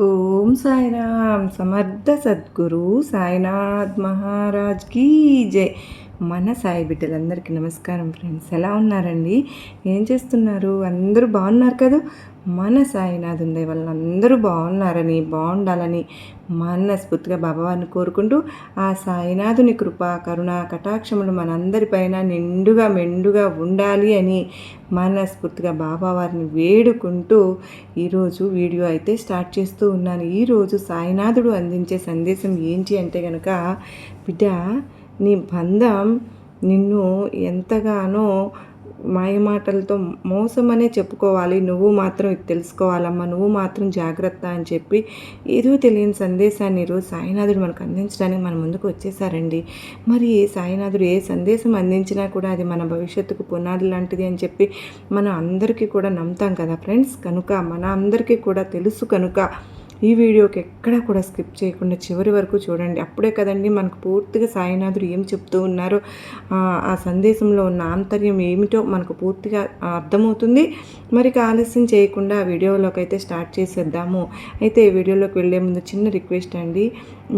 ఓం సాయిరామ్ సమర్థ సద్గురు సాయినాథ్ మహారాజ్ కీ జై. మన సాయి బిడ్డలందరికీ నమస్కారం ఫ్రెండ్స్. ఎలా ఉన్నారండి? ఏం చేస్తున్నారు? అందరూ బాగున్నారు కదా? మన సాయినాథ్ ఉండే వాళ్ళందరూ బాగున్నారని బాగుండాలని మనస్ఫూర్తిగా బాబావారిని కోరుకుంటూ ఆ సాయినాథుని కృప కరుణ కటాక్షములు మనందరిపైన నిండుగా మెండుగా ఉండాలి అని మనస్ఫూర్తిగా బాబావారిని వేడుకుంటూ ఈరోజు వీడియో అయితే స్టార్ట్ చేస్తూ ఉన్నాను. ఈరోజు సాయినాథుడు అందించే సందేశం ఏంటి అంటే కనుక బిడ్డ నీ బంధం నిన్ను ఎంతగానో మాయమాటలతో మోసమనే చెప్పుకోవాలి. నువ్వు మాత్రం ఇది తెలుసుకోవాలమ్మా. నువ్వు మాత్రం జాగ్రత్త అని చెప్పి ఏదో తెలియని సందేశాన్ని ఈరోజు సాయినాథుడు మనకు అందించడానికి మన ముందుకు వచ్చేసారండి. మరి సాయినాథుడు ఏ సందేశం అందించినా కూడా అది మన భవిష్యత్తుకు పునాది లాంటిది అని చెప్పి మనం అందరికీ కూడా నమ్ముతాం కదా ఫ్రెండ్స్. కనుక మన అందరికీ కూడా తెలుసు కనుక ఈ వీడియోకి ఎక్కడా కూడా స్కిప్ చేయకుండా చివరి వరకు చూడండి. అప్పుడే కదండి మనకు పూర్తిగా సాయినాథుడు ఏం చెప్తూ ఉన్నారో ఆ సందేశంలో ఉన్న ఆంతర్యం ఏమిటో మనకు పూర్తిగా అర్థమవుతుంది. మరి ఆలస్యం చేయకుండా ఆ వీడియోలోకి అయితే స్టార్ట్ చేసేద్దాము. అయితే ఈ వీడియోలోకి వెళ్ళే ముందు చిన్న రిక్వెస్ట్ అండి.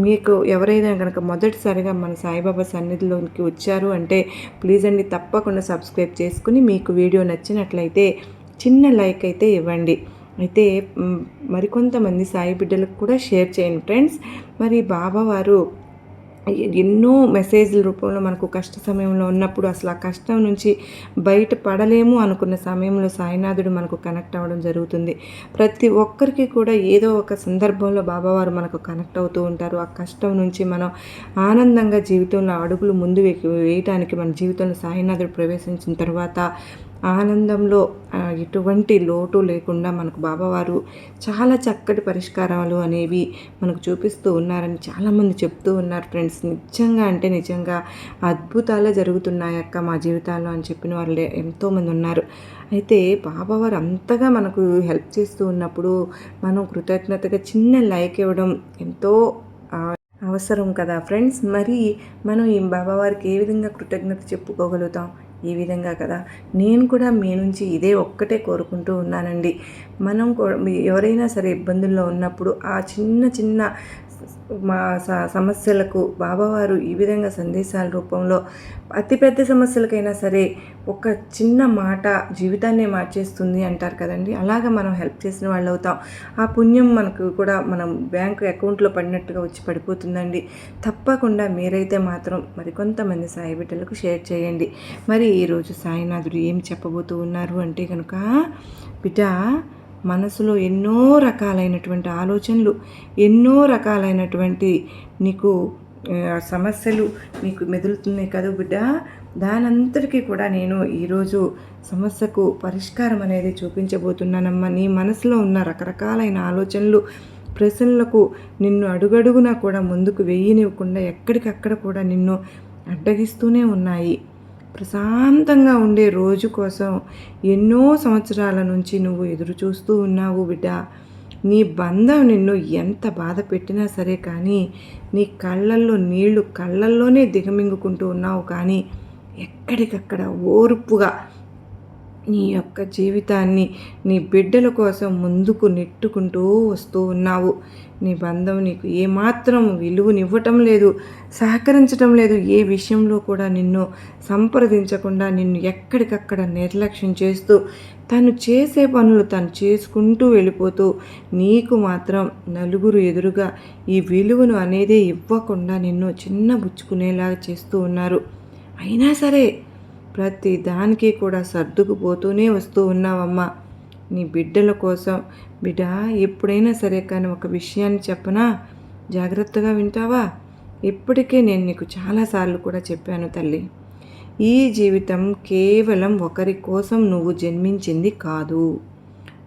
మీకు ఎవరైనా కనుక మొదటిసారిగా మన సాయిబాబా సన్నిధిలోకి వచ్చారు అంటే ప్లీజ్ అండి తప్పకుండా సబ్స్క్రైబ్ చేసుకుని మీకు వీడియో నచ్చినట్లయితే చిన్న లైక్ అయితే ఇవ్వండి. అయితే మరికొంతమంది సాయి బిడ్డలకు కూడా షేర్ చేయండి ఫ్రెండ్స్. మరి బాబా వారు ఎన్నో మెసేజ్ల రూపంలో మనకు కష్ట సమయంలో ఉన్నప్పుడు అసలు ఆ కష్టం నుంచి బయట పడలేము అనుకున్న సమయంలో సాయినాథుడు మనకు కనెక్ట్ అవ్వడం జరుగుతుంది. ప్రతి ఒక్కరికి కూడా ఏదో ఒక సందర్భంలో బాబావారు మనకు కనెక్ట్ అవుతూ ఉంటారు. ఆ కష్టం నుంచి మనం ఆనందంగా జీవితంలో అడుగులు ముందు వేయటానికి మన జీవితంలో సాయినాథుడు ప్రవేశించిన తర్వాత ఆనందంలో ఎటువంటి లోటు లేకుండా మనకు బాబావారు చాలా చక్కటి పరిష్కారాలు అనేవి మనకు చూపిస్తూ ఉన్నారని చాలామంది చెప్తూ ఉన్నారు ఫ్రెండ్స్. నిజంగా అంటే నిజంగా అద్భుతాలే జరుగుతున్నాయి అక్క మా జీవితాల్లో అని చెప్పిన వాళ్ళు ఎంతోమంది ఉన్నారు. అయితే బాబావారు అంతగా మనకు హెల్ప్ చేస్తూ ఉన్నప్పుడు మనం కృతజ్ఞతగా చిన్న లైక్ ఇవ్వడం ఎంతో అవసరం కదా ఫ్రెండ్స్. మరి మనం ఈ బాబావారికి ఏ విధంగా కృతజ్ఞత చెప్పుకోగలుగుతాం? ఈ విధంగా కదా. నేను కూడా మీ నుంచి ఇదే ఒక్కటే కోరుకుంటూ ఉన్నానండి. మనం ఎవరైనా సరే ఇబ్బందుల్లో ఉన్నప్పుడు ఆ చిన్న చిన్న మా సమస్యలకు బాబావారు ఈ విధంగా సందేశాల రూపంలో అతిపెద్ద సమస్యలకైనా సరే ఒక చిన్న మాట జీవితాన్నే మార్చేస్తుంది అంటారు కదండి. అలాగ మనం హెల్ప్ చేసిన వాళ్ళు అవుతాం ఆ పుణ్యం మనకు కూడా మనం బ్యాంకు అకౌంట్లో పడినట్టుగా వచ్చి పడిపోతుందండి. తప్పకుండా మీరైతే మాత్రం మరికొంతమంది సాయి బిడ్డలకు షేర్ చేయండి. మరి ఈరోజు సాయినాథుడు ఏం చెప్పబోతూ ఉన్నారు అంటే కనుక బిడ్డ మనసులో ఎన్నో రకాలైనటువంటి ఆలోచనలు ఎన్నో రకాలైనటువంటి నీకు సమస్యలు నీకు మెదులుతున్నాయి కదా బిడ్డ. దానంతటికీ కూడా నేను ఈరోజు సమస్యకు పరిష్కారం అనేది చూపించబోతున్నానమ్మా. నీ మనసులో ఉన్న రకరకాలైన ఆలోచనలు ప్రశ్నలకు నిన్ను అడుగడుగునా కూడా ముందుకు వెయ్యనివ్వకుండా ఎక్కడికక్కడ కూడా నిన్ను అడ్డగిస్తూనే ఉన్నాయి. ప్రశాంతంగా ఉండే రోజు కోసం ఎన్నో సంవత్సరాల నుంచి నువ్వు ఎదురు చూస్తూ ఉన్నావు బిడ్డ. నీ బంధం నిన్ను ఎంత బాధ పెట్టినా సరే కానీ నీ కళ్ళల్లో నీళ్ళు కళ్ళల్లోనే దిగమింగుకుంటూ ఉన్నావు కానీ ఎక్కడికక్కడ ఓర్పుగా నీ యొక్క జీవితాన్ని నీ బిడ్డల కోసం ముందుకు నెట్టుకుంటూ వస్తూ ఉన్నావు. నీ బంధం నీకు ఏమాత్రం విలువనివ్వటం లేదు సహకరించటం లేదు. ఏ విషయంలో కూడా నిన్ను సంప్రదించకుండా నిన్ను ఎక్కడికక్కడ నిర్లక్ష్యం చేస్తూ తను చేసే పనులు తను చేసుకుంటూ వెళ్ళిపోతూ నీకు మాత్రం నలుగురు ఎదురుగా ఈ విలువను అనేదే ఇవ్వకుండా నిన్ను చిన్న బుచ్చుకునేలాగా చేస్తూ ఉన్నారు. అయినా సరే ప్రతి దానికి కూడా సర్దుకుపోతూనే వస్తూ ఉన్నావమ్మా. నీ బిడ్డల కోసం. బిడ్డ ఎప్పుడైనా సరే కానీ ఒక విషయాన్ని చెప్పనా? జాగ్రత్తగా వింటావా? ఇప్పటికే నేను నీకు చాలాసార్లు కూడా చెప్పాను తల్లి. ఈ జీవితం కేవలం ఒకరి కోసం నువ్వు జన్మించింది కాదు.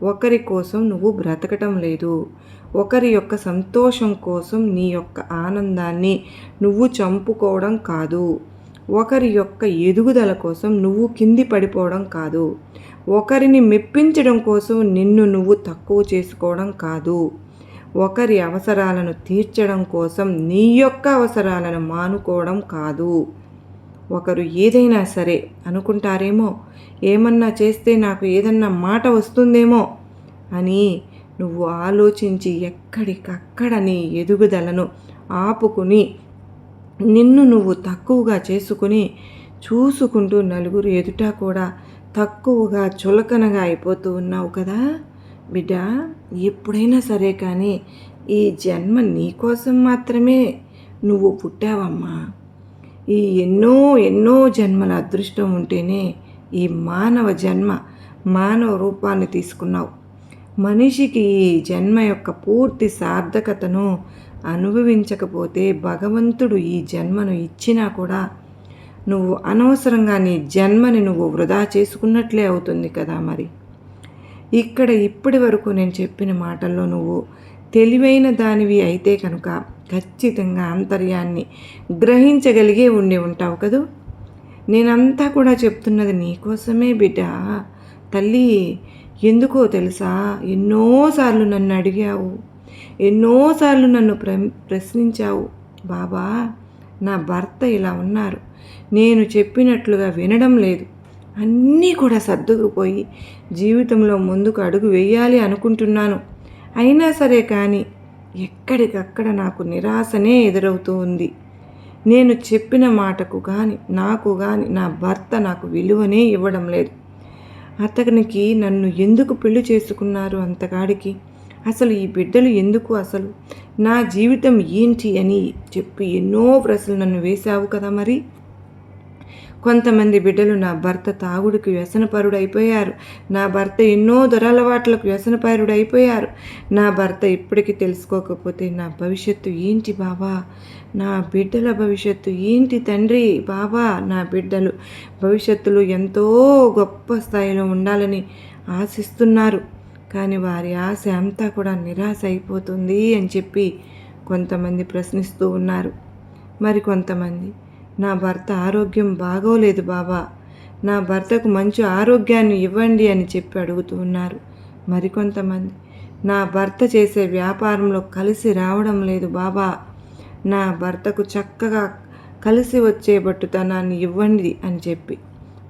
ఒకరి కోసం నువ్వు బ్రతకటం లేదు. ఒకరి యొక్క సంతోషం కోసం నీ యొక్క ఆనందాన్ని నువ్వు చంపుకోవడం కాదు. ఒకరి యొక్క ఎదుగుదల కోసం నువ్వు కింది పడిపోవడం కాదు. ఒకరిని మెప్పించడం కోసం నిన్ను నువ్వు తక్కువ చేసుకోవడం కాదు. ఒకరి అవసరాలను తీర్చడం కోసం నీ యొక్క అవసరాలను మానుకోవడం కాదు. ఒకరు ఏదైనా సరే అనుకుంటారేమో? ఏమన్నా చేస్తే నాకు ఏదన్నా మాట వస్తుందేమో? అని నువ్వు ఆలోచించి ఎక్కడికక్కడ నీ ఎదుగుదలను ఆపుకుని నిన్ను నువ్వు తక్కువగా చేసుకుని చూసుకుంటూ నలుగురు ఎదుట కూడా తక్కువగా చులకనగా అయిపోతూ ఉన్నావు కదా? బిడ్డ ఎప్పుడైనా సరే కానీ ఈ జన్మ నీకోసం మాత్రమే నువ్వు పుట్టావమ్మా. ఈ ఎన్నో ఎన్నో జన్మల అదృష్టం ఉంటేనే ఈ మానవ జన్మ మానవ రూపాన్ని తీసుకున్నావు. మనిషికి ఈ జన్మ యొక్క పూర్తి సార్థకతను అనుభవించకపోతే భగవంతుడు ఈ జన్మను ఇచ్చినా కూడా నువ్వు అనవసరంగా నీ జన్మని నువ్వు వృధా చేసుకున్నట్లే అవుతుంది కదా మరి. ఇక్కడ ఇప్పటి వరకు నేను చెప్పిన మాటల్లో నువ్వు తెలివైన దానివి అయితే కనుక ఖచ్చితంగా అంతర్యాన్ని గ్రహించగలిగే ఉండి ఉంటావు కదూ. నేనంతా కూడా చెప్తున్నది నీకోసమే బిడ్డ. తల్లి ఎందుకో తెలుసా? ఎన్నోసార్లు నన్ను అడిగావు. ఎన్నోసార్లు నన్ను ప్ర ప్రశ్నించావు. బాబా నా భర్త ఇలా ఉన్నారు. నేను చెప్పినట్లుగా వినడం లేదు. అన్నీ కూడా సర్దుకుపోయి జీవితంలో ముందుకు అడుగు వేయాలి అనుకుంటున్నాను. అయినా సరే కానీ ఎక్కడికక్కడ నాకు నిరాశనే ఎదురవుతూ ఉంది. నేను చెప్పిన మాటకు కానీ నాకు కానీ నా భర్త నాకు విలువనే ఇవ్వడం లేదు. అతనికి నన్ను ఎందుకు పెళ్ళి చేసుకున్నారు అంతగాడికి? అసలు ఈ బిడ్డలు ఎందుకు అసలు? నా జీవితం ఏంటి అని చెప్పి ఎన్నో ప్రశ్నలు నన్ను వేశావు కదా మరి. కొంతమంది బిడ్డలు నా భర్త తాగుడికి వ్యసనపరుడైపోయారు. నా భర్త ఎన్నో దురలవాట్లకు వ్యసనపరుడైపోయారు. నా భర్త ఇప్పటికీ తెలుసుకోకపోతే నా భవిష్యత్తు ఏంటి బాబా? నా బిడ్డల భవిష్యత్తు ఏంటి తండ్రి బాబా? నా బిడ్డలు భవిష్యత్తులో ఎంతో గొప్ప స్థాయిలో ఉండాలని ఆశిస్తున్నారు. కానీ వారి ఆశ అంతా కూడా నిరాశ అయిపోతుంది అని చెప్పి కొంతమంది ప్రశ్నిస్తూ ఉన్నారు. మరి కొంతమంది నా భర్త ఆరోగ్యం బాగోలేదు బాబా నా భర్తకు మంచి ఆరోగ్యాన్ని ఇవ్వండి అని చెప్పి అడుగుతూ ఉన్నారు. మరికొంతమంది నా భర్త చేసే వ్యాపారంలో కలిసి రావడం లేదు బాబా నా భర్తకు చక్కగా కలిసి వచ్చే బట్టుతనాన్ని ఇవ్వండి అని చెప్పి.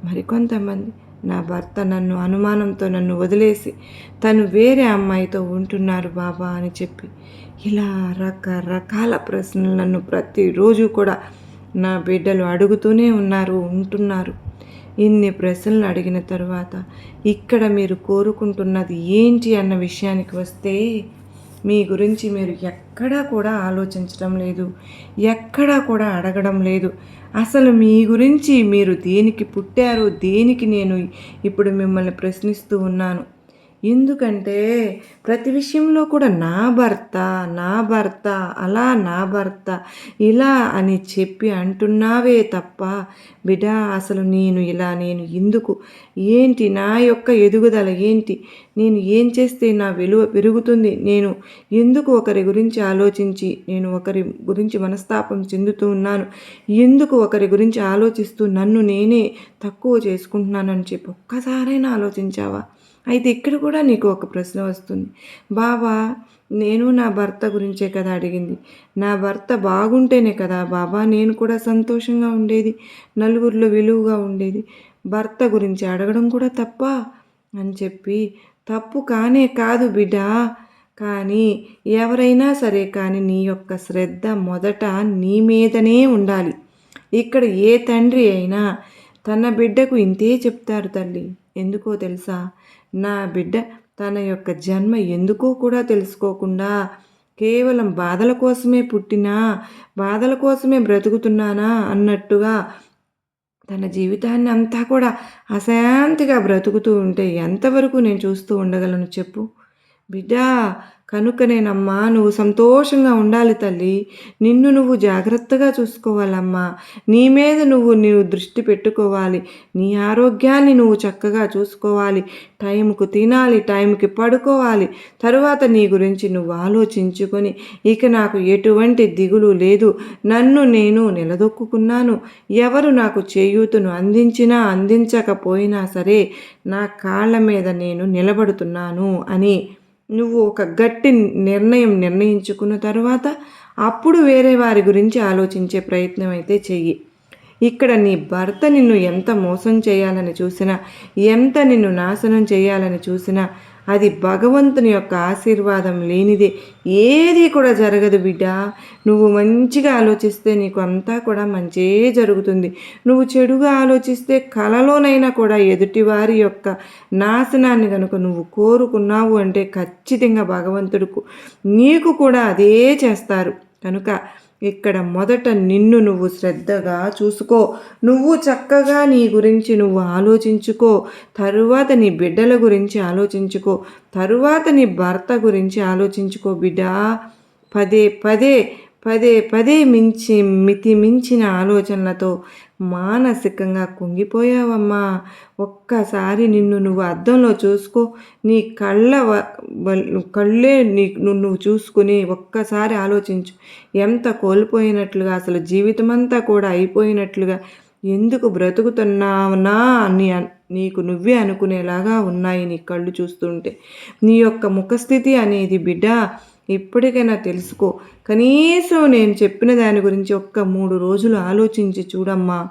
మరికొంతమంది నా భర్త నన్ను అనుమానంతో నన్ను వదిలేసి తను వేరే అమ్మాయితో ఉంటున్నారు బాబా అని చెప్పి ఇలా రకరకాల ప్రశ్నలు నన్ను ప్రతిరోజు కూడా నా బిడ్డలు అడుగుతూనే ఉన్నారు ఉంటున్నారు. ఇన్ని ప్రశ్నలు అడిగిన తర్వాత ఇక్కడ మీరు కోరుకుంటున్నది ఏంటి అన్న విషయానికి వస్తే మీ గురించి మీరు ఎక్కడా కూడా ఆలోచించడం లేదు. ఎక్కడా కూడా అడగడం లేదు. అసలు మీ గురించి మీరు దేనికి పుట్టారో దేనికి నేను ఇప్పుడు మిమ్మల్ని ప్రశ్నిస్తూ ఉన్నాను? ఎందుకంటే ప్రతి విషయంలో కూడా నా భర్త నా భర్త అలా నా భర్త ఇలా అని చెప్పి అంటున్నావే తప్ప బిడ్డ అసలు నేను ఇలా నేను ఎందుకు? ఏంటి నా యొక్క ఎదుగుదల ఏంటి? నేను ఏం చేస్తే నా విలువ పెరుగుతుంది? నేను ఎందుకు ఒకరి గురించి ఆలోచించి నేను ఒకరి గురించి మనస్తాపం చెందుతూ ఉన్నాను? ఎందుకు ఒకరి గురించి ఆలోచిస్తూ నన్ను నేనే తక్కువ చేసుకుంటున్నానని చెప్పి ఒక్కసారైనా ఆలోచించావా? అయితే ఇక్కడ కూడా నీకు ఒక ప్రశ్న వస్తుంది. బాబా నేను నా భర్త గురించే కదా అడిగింది. నా భర్త బాగుంటేనే కదా బాబా నేను కూడా సంతోషంగా ఉండేది నలుగురిలో విలువగా ఉండేది. భర్త గురించి అడగడం కూడా తప్ప? అని చెప్పి తప్పు కానే కాదు బిడ్డ. కానీ ఎవరైనా సరే కానీ నీ యొక్క శ్రద్ధ మొదట నీ మీదనే ఉండాలి. ఇక్కడ ఏ తండ్రి అయినా తన బిడ్డకు ఇంతే చెప్తారు తల్లి. ఎందుకో తెలుసా? నా బిడ్డ తన యొక్క జన్మ ఎందుకో కూడా తెలుసుకోకుండా కేవలం బాధల కోసమే పుట్టినా బాధల కోసమే బ్రతుకుతున్నానా అన్నట్టుగా తన జీవితాన్ని అంతా కూడా అశాంతిగా బ్రతుకుతూ ఉంటే ఎంతవరకు నేను చూస్తూ ఉండగలను చెప్పు? బిడ్డా కనుకనేనమ్మా నువ్వు సంతోషంగా ఉండాలి తల్లి. నిన్ను నువ్వు జాగ్రత్తగా చూసుకోవాలమ్మా. నీ మీద నువ్వు నీవు దృష్టి పెట్టుకోవాలి. నీ ఆరోగ్యాన్ని నువ్వు చక్కగా చూసుకోవాలి. టైంకు తినాలి టైంకి పడుకోవాలి. తరువాత నీ గురించి నువ్వు ఆలోచించుకొని ఇక నాకు ఎటువంటి దిగులు లేదు. నన్ను నేను నిలదొక్కున్నాను ఎవరు నాకు చేయూతను అందించినా అందించకపోయినా సరే నా కాళ్ళ మీద నేను నిలబడుతున్నాను అని నువ్వు ఒక గట్టి నిర్ణయం నిర్ణయించుకున్న తర్వాత అప్పుడు వేరే వారి గురించి ఆలోచించే ప్రయత్నం అయితే చెయ్యి. ఇక్కడ నీ భర్త నిన్ను ఎంత మోసం చేయాలని చూసినా ఎంత నిన్ను నాశనం చేయాలని చూసినా అది భగవంతుని యొక్క ఆశీర్వాదం లేనిదే ఏది కూడా జరగదు బిడ్డ. నువ్వు మంచిగా ఆలోచిస్తే నీకు అంతా కూడా మంచే జరుగుతుంది. నువ్వు చెడుగా ఆలోచిస్తే కలలోనైనా కూడా ఎదుటివారి యొక్క నాశనాన్ని కనుక నువ్వు కోరుకున్నావు అంటే ఖచ్చితంగా భగవంతుడుకు నీకు కూడా అదే చేస్తారు. కనుక ఇక్కడ మొదట నిన్ను నువ్వు శ్రద్ధగా చూసుకో. నువ్వు చక్కగా నీ గురించి నువ్వు ఆలోచించుకో. తరువాత నీ బిడ్డల గురించి ఆలోచించుకో. తరువాత నీ భర్త గురించి ఆలోచించుకో బిడ్డ. పదే పదే పదే పదే మించి మితి మించిన ఆలోచనలతో మానసికంగా కుంగిపోయావమ్మా. ఒక్కసారి నిన్ను నువ్వు అద్దంలో చూసుకో నీ కళ్ళ కళ్ళే నీ నువ్వు చూసుకుని ఒక్కసారి ఆలోచించు. ఎంత కోల్పోయినట్లుగా అసలు జీవితమంతా కూడా అయిపోయినట్లుగా ఎందుకు బ్రతుకుతున్నావునా అని నీకు నువ్వే అనుకునేలాగా ఉన్నాయి నీ కళ్ళు చూస్తుంటే. నీ యొక్క ముఖస్థితి అనేది బిడ్డ ఇప్పటికైనా తెలుసుకో. కనీసం నేను చెప్పిన దాని గురించి ఒక్క మూడు రోజులు ఆలోచించి చూడమ్మా.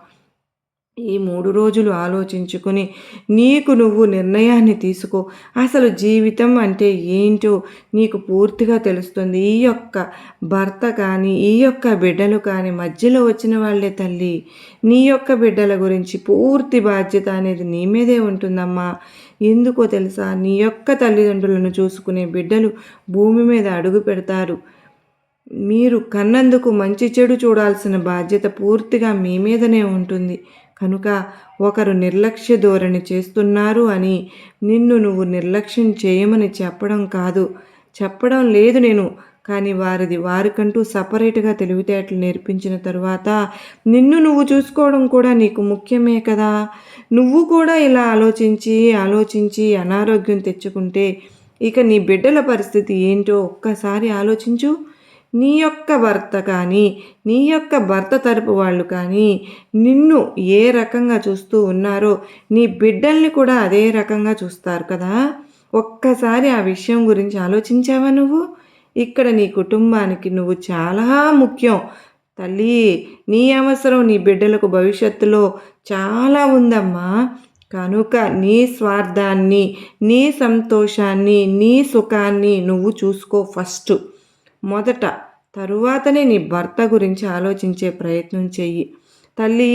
ఈ మూడు రోజులు ఆలోచించుకొని నీకు నువ్వు నిర్ణయాన్ని తీసుకో. అసలు జీవితం అంటే ఏంటో నీకు పూర్తిగా తెలుస్తుంది. ఈ యొక్క భర్త కానీ ఈ యొక్క బిడ్డలు కానీ మధ్యలో వచ్చిన వాళ్ళే తల్లి. నీ యొక్క బిడ్డల గురించి పూర్తి బాధ్యత అనేది నీ మీదే ఉంటుందమ్మా. ఎందుకో తెలుసా? నీ యొక్క తల్లిదండ్రులను చూసుకునే బిడ్డలు భూమి మీద అడుగు పెడతారు. మీరు కన్నందుకు మంచి చెడు చూడాల్సిన బాధ్యత పూర్తిగా మీ మీదనే ఉంటుంది. కనుక ఒకరు నిర్లక్ష్య ధోరణి చేస్తున్నారు అని నిన్ను నువ్వు నిర్లక్ష్యం చేయమని చెప్పడం కాదు. చెప్పడం లేదు నేను. కానీ వారిది వారికంటూ సపరేట్గా తెలివితేటలు నేర్పించిన తరువాత నిన్ను నువ్వు చూసుకోవడం కూడా నీకు ముఖ్యమే కదా. నువ్వు కూడా ఇలా ఆలోచించి ఆలోచించి అనారోగ్యం తెచ్చుకుంటే ఇక నీ బిడ్డల పరిస్థితి ఏంటో ఒక్కసారి ఆలోచించు. నీ యొక్క భర్త కానీ నీ యొక్క భర్త తరపు వాళ్ళు కానీ నిన్ను ఏ రకంగా చూస్తూ ఉన్నారో నీ బిడ్డల్ని కూడా అదే రకంగా చూస్తారు కదా. ఒక్కసారి ఆ విషయం గురించి ఆలోచించావా నువ్వు? ఇక్కడ నీ కుటుంబానికి నువ్వు చాలా ముఖ్యం. తల్లి నీ అవసరం నీ బిడ్డలకు భవిష్యత్తులో చాలా ఉందమ్మా. కనుక నీ స్వార్థాన్ని నీ సంతోషాన్ని నీ సుఖాన్ని నువ్వు చూసుకో ఫస్ట్. మొదట తరువాతనే నీ భర్త గురించి ఆలోచించే ప్రయత్నం చెయ్యి. తల్లి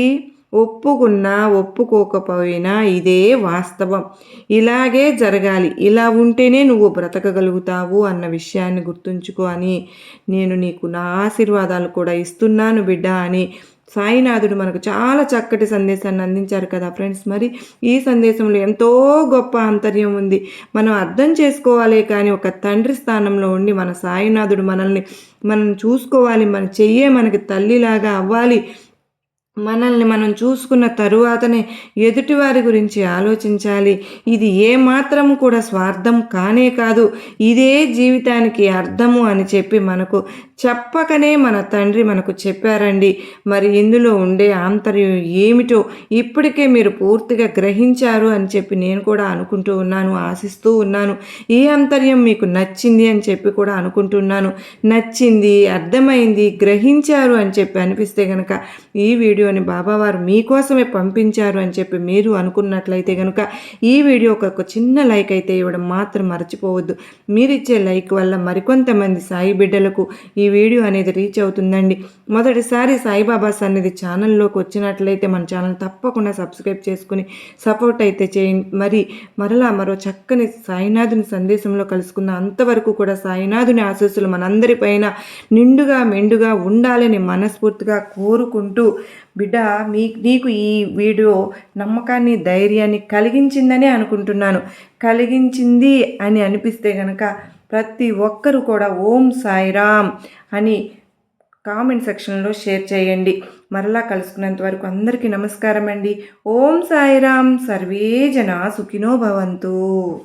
ఒప్పుకున్నా ఒప్పుకోకపోయినా ఇదే వాస్తవం. ఇలాగే జరగాలి. ఇలా ఉంటేనే నువ్వు బ్రతకగలుగుతావు అన్న విషయాన్ని గుర్తుంచుకో అని నేను నీకు నా ఆశీర్వాదాలు కూడా ఇస్తున్నాను బిడ్డ అని సాయినాథుడు మనకు చాలా చక్కటి సందేశాన్ని అందించారు కదా ఫ్రెండ్స్. మరి ఈ సందేశంలో ఎంతో గొప్ప ఆంతర్యం ఉంది. మనం అర్థం చేసుకోవాలి కానీ ఒక తండ్రి స్థానంలో ఉండి మన సాయినాథుడు మనల్ని మనం చూసుకోవాలి మన చెయ్యే మనకి తల్లిలాగా అవ్వాలి. మనల్ని మనం చూసుకున్న తరువాతనే ఎదుటివారి గురించి ఆలోచించాలి. ఇది ఏమాత్రం కూడా స్వార్థం కానే కాదు. ఇదే జీవితానికి అర్థము అని చెప్పి మనకు చెప్పకనే మన తండ్రి మనకు చెప్పారండి. మరి ఇందులో ఉండే ఆంతర్యం ఏమిటో ఇప్పటికే మీరు పూర్తిగా గ్రహించారు అని చెప్పి నేను కూడా అనుకుంటూ ఉన్నాను ఆశిస్తూ ఉన్నాను. ఈ అంతర్యం మీకు నచ్చింది అని చెప్పి కూడా అనుకుంటున్నాను. నచ్చింది అర్థమైంది గ్రహించారు అని చెప్పి అనిపిస్తే కనుక ఈ వీడియోని బాబావారు మీకోసమే పంపించారు అని చెప్పి మీరు అనుకున్నట్లయితే కనుక ఈ వీడియోకి ఒక చిన్న లైక్ అయితే ఇవ్వడం మాత్రం మర్చిపోవద్దు. మీరిచ్చే లైక్ వల్ల మరికొంతమంది సాయి బిడ్డలకు ఈ వీడియో అనేది రీచ్ అవుతుందండి. మొదటిసారి సాయిబాబా సన్నిధి ఛానల్లోకి వచ్చినట్లయితే మన ఛానల్ తప్పకుండా సబ్స్క్రైబ్ చేసుకుని సపోర్ట్ అయితే చేయండి. మరి మరలా మరో చక్కని సాయినాథుని సందేశంలో కలుసుకున్న అంతవరకు కూడా సాయినాథుని ఆశీస్సులు మనందరిపైన నిండుగా మెండుగా ఉండాలని మనస్ఫూర్తిగా కోరుకుంటూ బిడ్డ మీ నీకు ఈ వీడియో నమ్మకాన్ని ధైర్యాన్ని కలిగించిందని అనుకుంటున్నాను. కలిగించింది అని అనిపిస్తే కనుక ప్రతి ఒక్కరు కూడా ఓం సాయిరామ్ అని కామెంట్ సెక్షన్లో షేర్ చేయండి. మరలా కలుసుకున్నంత వరకు అందరికీ నమస్కారం అండి ఓం సాయిరామ్ సర్వే జన సుఖినో భవంతు.